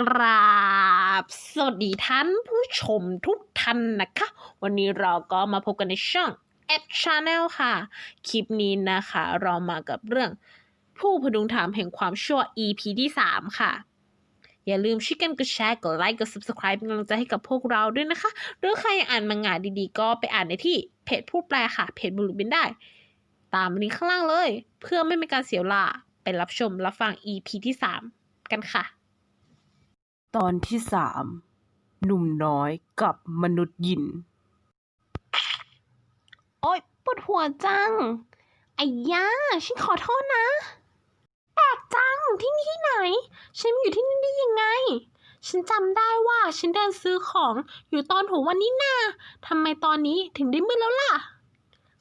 กราบ สวัสดีท่านผู้ชมทุกท่านนะคะ วันนี้เราก็มาพบกันในช่อง App Channel ค่ะ คลิปนี้นะคะ เรามากับเรื่องผู้พดุงถามแห่งความชั่ว EP ที่ 3 ค่ะ อย่าลืมช่วยกันกดแชร์กดไลค์กด subscribe เป็นกำลังใจให้กับพวกเราด้วยนะคะ หรือใครอยากอ่านมังงะดีๆ ก็ไปอ่านในที่เพจผู้แปลค่ะ เพจบุรุษบินได้ ตามลิงก์ข้างล่างเลย เพื่อไม่เป็นการเสียเวลาไปรับชมรับฟัง EP ที่ 3 กันค่ะ ตอนที่สามหนุ่มน้อยกับมนุษย์ยิน โอ๊ยปวดหัวจังไอ้ย่าฉันขอโทษนะแปลกจังที่นี่ที่ไหน ฉันมาอยู่ที่นี่ได้ยังไง ฉันจำได้ว่าฉันเดินซื้อของอยู่ตอนหัววันนี้นาทำไมตอนนี้ถึงได้มืดแล้วล่ะ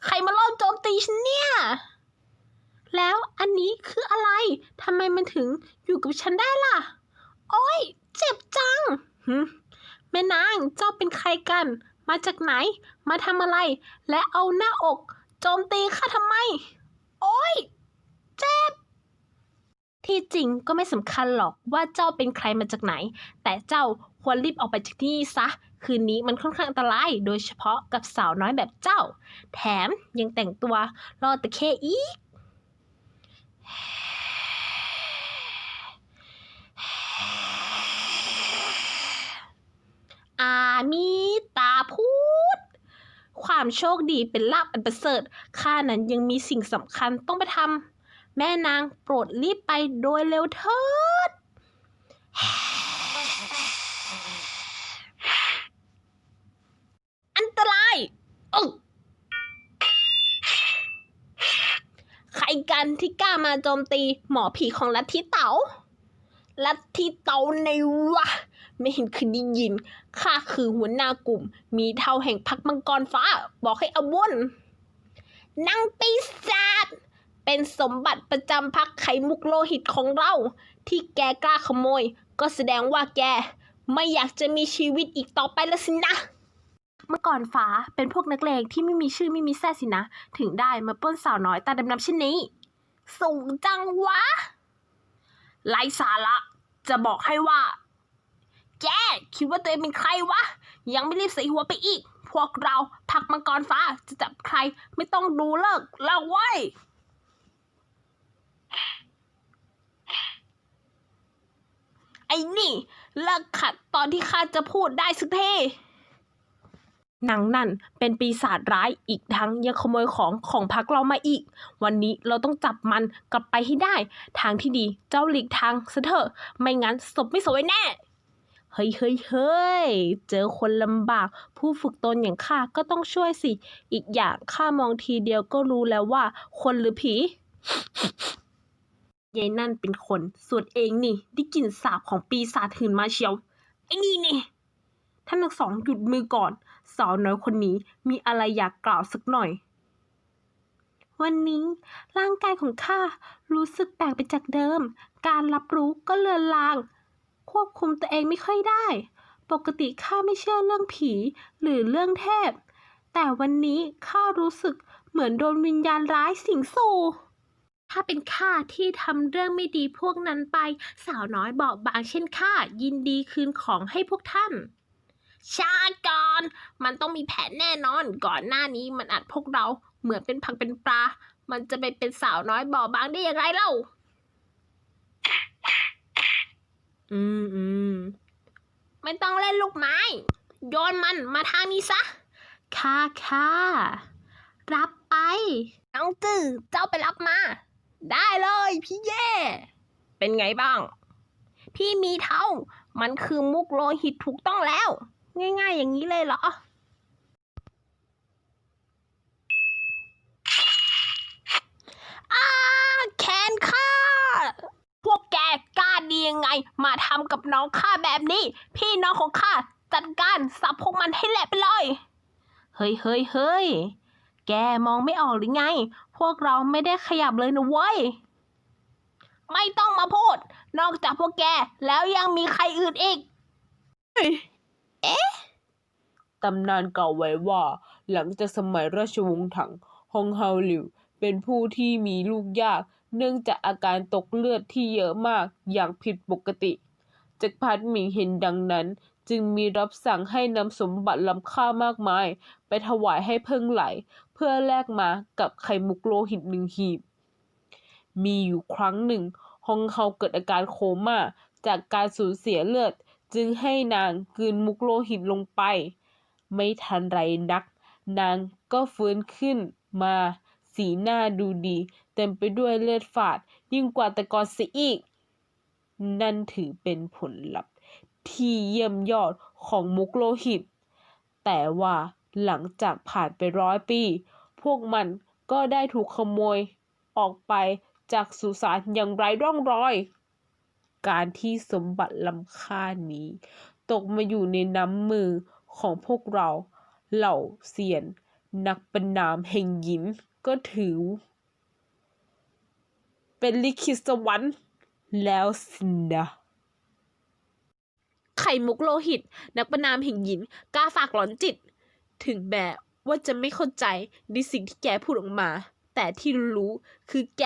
ใครมาลอบโจมตีฉันเนี่ย แล้วอันนี้คืออะไรทำไมมันถึงอยู่กับฉันได้ล่ะ โอ๊ย เจ็บจังแม่นางเจ้าเป็นใครกัน มาจากไหน มาทำอะไร และเอาหน้าอก โจมตีข้าทำไม โอ๊ยเจ็บ ที่จริงก็ไม่สำคัญหรอกว่าเจ้าเป็นใครมาจากไหน แต่เจ้าควรรีบออกไปจากที่นี่ซะ คืนนี้มันค่อนข้างอันตราย โดยเฉพาะกับสาวน้อยแบบเจ้า แถมยังแต่งตัวรอตะเคอีก อา มีตาพูด ความโชคดีเป็นลาบอันประเสริฐข้านั้นยังมีสิ่งสำคัญต้องไปทำแม่นางโปรดรีบไปโดยเร็วเถิดอันตรายอึใครกันที่กล้ามาโจมตีหมอผีของลัทธิเต๋าลัทธิเต๋าในวะ ไม่เห็นคือได้ยิน ข้าคือหัวหน้ากลุ่ม มีเท่าแห่งพักมังกรฟ้า บอกให้อาวนนางปีศาจเป็นสมบัติประจำพักไขมุกโลหิตของเรา ที่แกกล้าขโมย ก็แสดงว่าแก ไม่อยากจะมีชีวิตอีกต่อไปแล้วสินะเมื่อก่อนฟ้าเป็นพวกนักเลงที่ไม่มีชื่อไม่มีแท้สินะ ถึงได้มาปล้นสาวน้อยตาดำๆเช่นนี้ สูงจังวะ ไร้สาระ จะบอกให้ว่า คิดว่าตัวเองเป็นใครวะ ยังไม่รีบใส่หัวไปอีก พวกเราพักมังกรฟ้าจะจับใครไม่ต้องดูเลิกแล้วเว้ไอ้นี่เลิกขัดตอนที่ข้าจะพูดได้สักทีนางนั่นเป็นปีศาจร้ายอีกทั้งยังขโมยของของพักเรามาอีก วันนี้เราต้องจับมันกลับไปให้ได้ ทางที่ดีเจ้าหลีกทางซะเถอะไม่งั้นศพไม่สวยแน่ เฮ้ยเฮ้ยเฮ้ยเจอคนลำบาก ผู้ฝึกตนอย่างข้าก็ต้องช่วยสิ อีกอย่างข้ามองทีเดียวก็รู้แล้วว่า คนหรือผียายนั่นเป็นคน ส่วนเองนี่ได้กลิ่นสาบของปีศาจหื่นมาเชียว ไอ้นี่นี่ท่านทั้งสองหยุดมือก่อน สาวน้อยคนนี้มีอะไรอยากกล่าวสักหน่อย วันนี้ร่างกายของข้ารู้สึกแปลกไปจากเดิม การรับรู้ก็เลือนลาง ควบคุมตัวเองไม่ค่อยได้ ปกติข้าไม่เชื่อเรื่องผีหรือเรื่องเทพ แต่วันนี้ข้ารู้สึกเหมือนโดนวิญญาณร้ายสิงสู่ ถ้าเป็นข้าที่ทำเรื่องไม่ดีพวกนั้นไป สาวน้อยบอกบางเช่นข้ายินดีคืนของให้พวกท่านชาก่อนมันต้องมีแผนแน่นอน ก่อนหน้านี้มันอัดพวกเราเหมือนเป็นผักเป็นปลา มันจะไปเป็นสาวน้อยบอบางได้อยังไงเล่า อืมอืมไม่ต้องเล่นลูกไม้ โยนมันมาทางนี้ซะ ค่ะค่ะรับไป น้องจื้อเจ้าไปรับมา ได้เลยพี่เย่ เป็นไงบ้าง พี่มีเท่า มันคือมุกโลหิตถูกต้องแล้ว ง่ายๆอย่างนี้เลยเหรอ อ้าแขนข้า พวกแกกล้าดียังไง มาทำกับน้องข้าแบบนี้ พี่น้องของข้าจัดการสับพวกมันให้แหลกไปเลย เฮ้ยเฮ้ยเฮ้ยแกมองไม่ออกหรือไง พวกเราไม่ได้ขยับเลยนะเว้ย ไม่ต้องมาพูด นอกจากพวกแกแล้วยังมีใครอื่นอีกตำนานเก่าไว้ว่า หลังจากสมัยราชวงศ์ถังฮองเฮาหลิว เป็นผู้ที่มีลูกยาก เนื่องจากอาการตกเลือดที่เยอะมากอย่างผิดปกติจักรพรรดิหมิงเห็นดังนั้น จึงมีรับสั่งให้นำสมบัติล้ำค่ามากมาย ไปถวายให้เพิ่งไหล เพื่อแลกมากับไข่มุกโลหิตหนึ่งหีบ มีอยู่ครั้งหนึ่งฮองเฮาเกิดอาการโคม่าจากการสูญเสียเลือด จึงให้นางกืนมุกโลหิตลงไป ไม่ทันไรนัก นางก็ฟื้นขึ้นมา สีหน้าดูดี เต็มไปด้วยเลือดฝาด ยิ่งกว่าแต่ก่อนเสียอีก นั่นถือเป็นผลลัพธ์ที่เยี่ยมยอดของมุกโลหิต แต่ว่าหลังจากผ่านไปร้อยปี พวกมันก็ได้ถูกขโมยออกไปจากสุสานอย่างไร้ร่องรอย การที่สมบัติล้ำค่านี้ ตกมาอยู่ในน้ำมือของพวกเราเหล่าเซียน นักประนามแห่งหยิน ก็ถือ เป็นลิขิตสวรรค์แล้วสินะไข่มุกโลหิต นักประนามแห่งหญินกล้าฝากหลอนจิต ถึงแม้ว่าจะไม่เข้าใจในสิ่งที่แกพูดออกมา แต่ที่รู้คือแก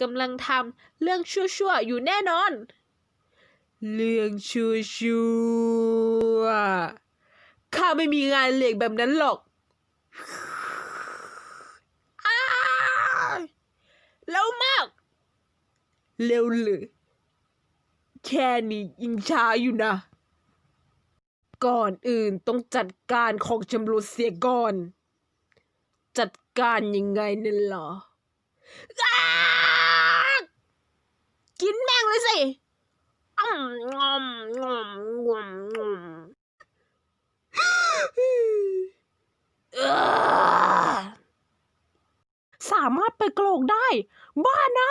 กำลังทำเรื่องชั่วๆ อยู่แน่นอน เรื่องชั่วๆข้าไม่มีงานเหล็กแบบนั้นหรอกอ้ายเร็วมาก เร็วเลยแค่นี้ยิงช้าอยู่นะ ก่อนอื่นต้องจัดการของชำรุดเสียก่อน จัดการยังไงนั่นเหรอ กินแม่งเลยสิอ้ำงอมงอมงอมงอมสามารถไปดกระโหลกได้ บ้านะ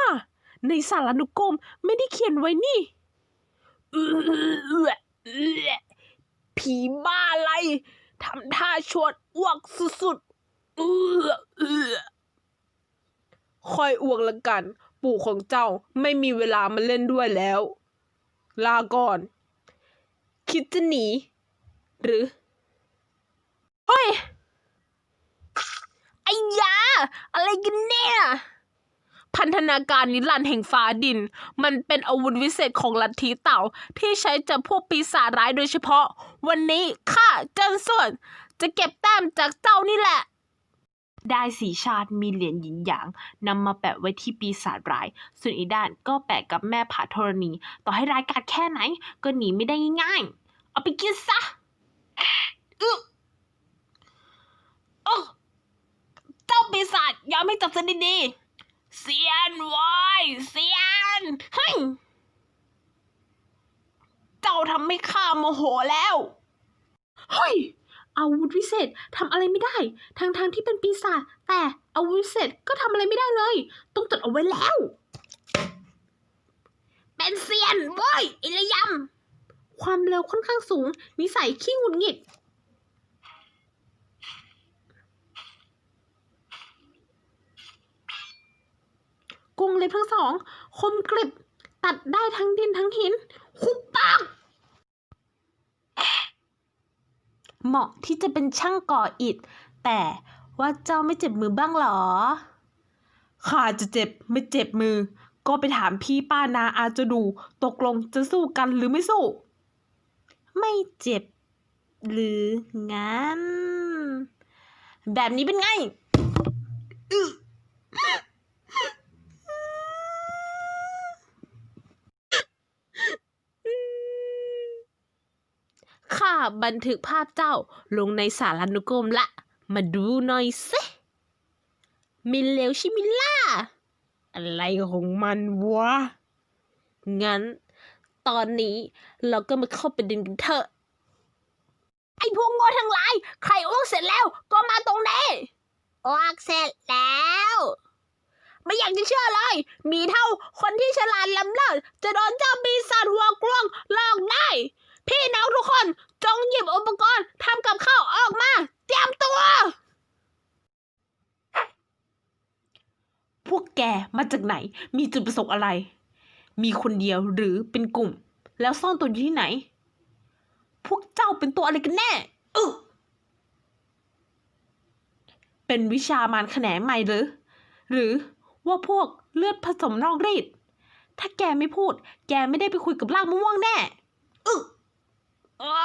ในสารานุกรมไม่ได้เขียนไว้นี่ผีบ้าอะไรทำท่าชวนอ้วกสุดๆคอยอ้วกละกัน ปู่ของเจ้าไม่มีเวลามาเล่นด้วยแล้ว ลาก่อน คิดจะหนี หรือ เฮ้ยไอ้ยา อะไรกันเนี่ย พันธนาการนิรันดร์แห่งฟ้าดิน มันเป็นอาวุธวิเศษของลัทธิเต่า ที่ใช้จับพวกปีศาจร้ายโดยเฉพาะ วันนี้ข้าเจนส่วน จะเก็บแต้มจากเจ้านี่แหละได้สีชาติมีเหรียญหยินหยางนำมาแปะไว้ที่ปีศาจร้าย ส่วนอีด้านก็แปะกับแม่ผาธรณี ต่อให้ร้ายกาจแค่ไหน ก็หนีไม่ได้ง่ายๆ เอาไปกินซะอึ๊ะอ๊ะเจ้าปีศาจยอมให้จับซะดีๆ เซียนวอยเซียนเฮ้ยเจ้าทำให้ข้าโมโหแล้วเฮ้ยอาวุธวิเศษทำอะไรไม่ได้ ทั้งทางๆที่เป็นปีศาจแต่อาวุธวิเศษก็ทำอะไรไม่ได้เลย ต้องจดเอาไว้แล้ว เป็นเซียนเว้ยไอิระยำความเร็วค่อนข้างสูง นิสัยขี้หงุดหงิด กรงเล็บทั้งสอง คมกริบ ตัดได้ทั้งดินทั้งหิน หุบปาก เหมาะที่จะเป็นช่างก่ออิฐ แต่ว่าเจ้าไม่เจ็บมือบ้างเหรอ ข้าจะเจ็บไม่เจ็บมือ ก็ไปถามพี่ป้านาอาจะดู ตกลงจะสู้กันหรือไม่สู้ ไม่เจ็บ หรืองั้น แบบนี้เป็นไงอึข้า บันทึกภาพเจ้าลงในสารานุกรมละ มาดูหน่อยสิมิเลวชิมิล่า อะไรของมันวะ งั้น ตอนนี้เราก็มาเข้าประเด็นกันเถอะ ไอ้พวกโง่ทั้งหลาย ใครอ้วกเสร็จแล้วก็มาตรงนี้อ้วกเสร็จแล้ว ไม่อยากจะเชื่อเลย มีเท่าคนที่ฉลาดล้ำเลิศจะโดนเจ้าปีศาจหัวกลวงหลอกได้ พี่น้องทุกคนจงหยิบอุปกรณ์ทำกับข้าวออกมา เตรียมตัว พวก แกมาจากไหน มีจุดประสงค์อะไร มีคนเดียวหรือเป็นกลุ่ม แล้วซ่อนตัวอยู่ที่ไหน พวกเจ้าเป็นตัวอะไรกันแน่อึเป็นวิชามารแขนงใหม่หรือ หรือว่าพวกเลือดผสมนอกรีดถ้าแกไม่พูด แกไม่ได้ไปคุยกับล่างม่วงแน่อึกอ้า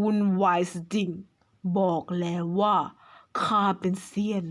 วุ่นวายจริง บอกแล้วว่าข้าเป็นเซียน